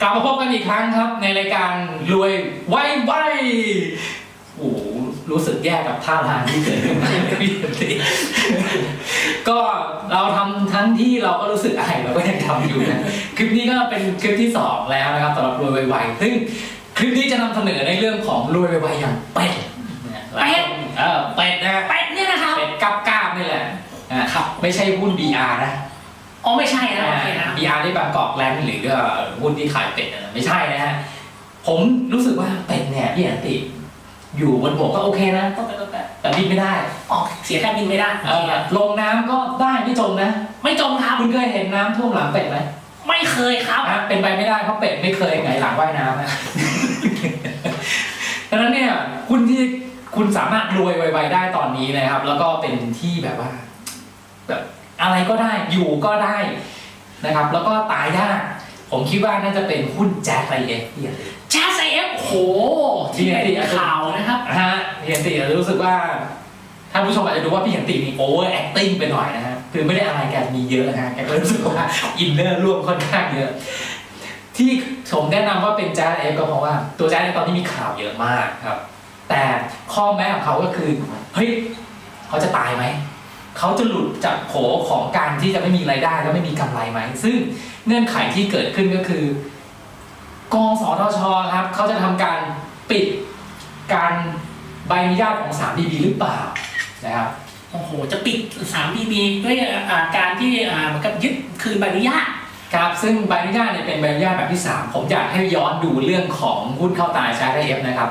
กลับมาพบกันอีกครั้งครับ ในรายการรวยไวไวโอ้โหรู้สึกแย่กับท่าทางที่เกิดขึ้นมาพี่ติก็เราทำทั้งที่เราก็รู้สึกอายเราก็ยังทำอยู่นะคลิปนี้ก็เป็นคลิปที่สองแล้วนะครับสำหรับรวยไวไวซึ่งคลิปนี้จะนำเสนอในเรื่องของรวยไวไวอย่างเป็ดนะหลายคนเออเป็ดนะเป็ดเนี่ยนะครับเป็ดกับกาบนี่แหละนะครับไม่ใช่หุ้น BR นะ อ๋อไม่ใช่นะโอเคนะบีอาร์ที่บางกอกแลนด์หรือก็หุ้นที่ขายเป็ดนะไม่ใช่นะฮะผมรู้สึกว่าเป็ดเนี่ยพี่อันติ อยู่บนบกก็โอเคนะก็แต่แต่แต่บินไม่ได้อ๋อเสียแค่บินไม่ได้เออลงน้ำก็ได้ไม่จมนะ ไม่จมครับ คุณเคยเห็นน้ำท่วมหลังเป็ดไหมไม่เคยครับอะเป็นไปไม่ได้เพราะเป็ดไม่เคยไงหลังว่ายน้ำนะ ดังนั้นเนี่ยหุ้นที่คุณสามารถรวยไวๆได้ตอนนี้นะครับ แล้วก็เป็นที่แบบว่า แบบ อะไรก็ได้อยู่ก็ได้นะครับ แล้วก็ตายยากผมคิดว่าน่าจะเป็นหุ้นแจ๊สไอเอฟพี่อันติแชร์ไซเอฟโอ้โห ที่ที่ไหนเป็นข่าวนะครับนะฮะพี่อันติอาจจะรู้สึกว่าท่านผู้ชมอาจจะดูว่าพี่อันติมีโอเวอร์แอคติ้งไปหน่อยนะฮะคือไม่ได้อะไรแกมีเยอะนะฮะแกก็รู้สึกว่าอินเนอร์ร่วมค่อนข้างเยอะที่ผมแนะนำว่าเป็นแจ๊สเอฟก็เพราะว่าตัวแจ๊สในตอนนี้มีข่าวเยอะมากครับ แต่ข้อแม้ของเขาก็คือเฮ้ยเขาจะตายไหม เขาจะหลุดจากโผของการที่จะไม่มีรายได้แล้วไม่มีกำไรไหม ซึ่งเงื่อนไขที่เกิดขึ้นก็คือกองสทชครับเขาจะทำการปิดการใบอนุญาตของ 3DB หรือเปล่านะครับโอ้โห จะปิด3 BB ด้วยอ่าการที่อ่าเหมือนกับยึดคืนใบอนุญาตครับซึ่งใบอนุญาตเนี่ยเป็นใบอนุญาตแบบที่ 3 ผมอยากให้ย้อนดูเรื่องของหุ้นเข้าตายชาร์ตเอฟนะครับ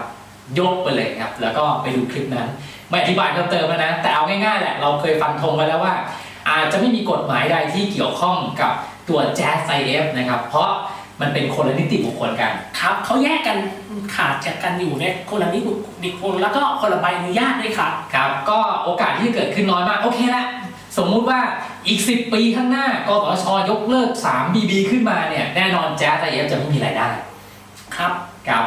ยกไปเลยครับ แล้วก็ไปดูคลิปนั้น ไม่อธิบายเพิ่มเติมแล้วนะ แต่เอาง่ายๆแหละ เราเคยฟันธงไว้แล้วว่า อาจจะไม่มีกฎหมายใดที่เกี่ยวข้องกับตัว Jazz IF นะครับ เพราะมันเป็นคนละนิติบุคคลกัน ครับเขาแยกกันขาดจากกันอยู่เนี่ยคนละนิบุดิคนแล้วก็คนละใบอนุญาตด้วยครับครับ ก็โอกาสที่จะเกิดขึ้นน้อยมาก โอเคละสมมุติว่าอีก 10 ปีข้างหน้ากสชยกเลิก 3BB ขึ้นมาเนี่ยแน่นอน Jazz IF จะไม่มีรายได้ ครับครับ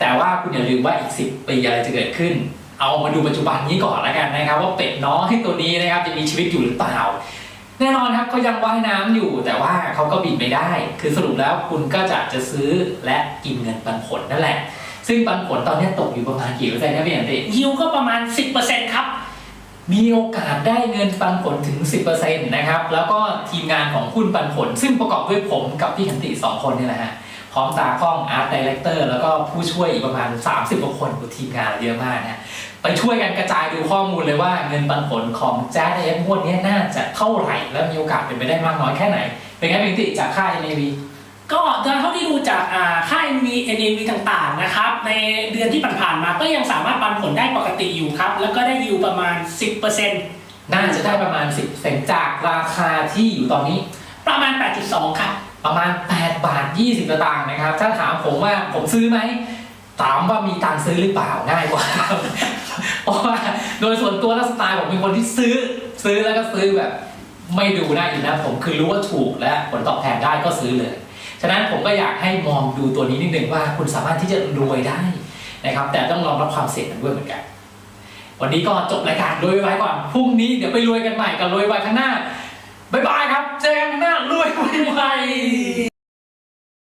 แต่ว่าคุณอย่าลืมว่าอีก 10 ปีอะไรจะเกิดขึ้น เอามาดูปัจจุบันนี้ก่อนแล้วกันนะครับ ว่าเป็ดน้อยตัวนี้นะครับจะมีชีวิตอยู่หรือเปล่า แน่นอนครับเขายังว่ายน้ำอยู่ แต่ว่าเขาก็บินไม่ได้ คือสรุปแล้วคุณก็จะจะซื้อและกินเงินปันผลนั่นแหละ ซึ่งปันผลตอนนี้ตกอยู่ประมาณกี่เปอร์เซ็นต์นะพี่อันติยิวก็ประมาณ 10%ครับมีโอกาสได้เงินปันผลถึง 10%นะครับ แล้วก็ทีมงานของหุ้นปันผล ซึ่งประกอบด้วยผมกับพี่ขันติ 2 คนนี่แหละฮะพ ร้อมตากล้องอาร์ตดีเลกเตอร์แล้วก็ผู้ช่วยอีกประมาณ 30กว่าคนทีมงานเยอะมากนะไปช่วยกันกระจายดูข้อมูลเลยว่าเงินปันผลของแจ๊ดเอฟงวดนี้น่าจะเท่าไหร่ และมีโอกาสเป็นไปได้มากน้อยแค่ไหน เป็นไงพี่ขันติจากค่า NAV ก็โดยเท่าที่ดูจากอ่าค่า NV NAV ต่างๆนะครับ ในเดือนที่ผ่านๆมาก็ยังสามารถปันผลได้ปกติอยู่ครับ แล้วก็ได้ยิวประมาณ 10%น่าจะได้ประมาณ 10เซนจากราคาที่อยู่ตอนนี้ ประมาณ 8.2ครับ ประมาณ 8 บาท 20สตางค์นะครับ ถ้าถามผมว่าผมซื้อไหม ถามว่ามีตังค์ซื้อหรือเปล่าง่ายกว่า เพราะว่าโดยส่วนตัวและสไตล์ผมเป็นคนที่ซื้อ ซื้อแล้วก็ซื้อแบบ ไม่ดูหน้าอยู่นะผมคือรู้ว่าถูกและผลตอบแทนได้ก็ซื้อเลย ฉะนั้นผมก็อยากให้มองดูตัวนี้นิดนึงว่าคุณสามารถที่จะรวยได้นะครับ แต่ต้องรองรับความเสี่ยงกันด้วยเหมือนกันวันนี้ก็จบรายการรวยไว้ก่อน พรุ่งนี้เดี๋ยวไปรวยกันใหม่กับรวยไว้ข้างหน้า บ๊ายบายครับ เจอกันข้างหน้ารวยใหม่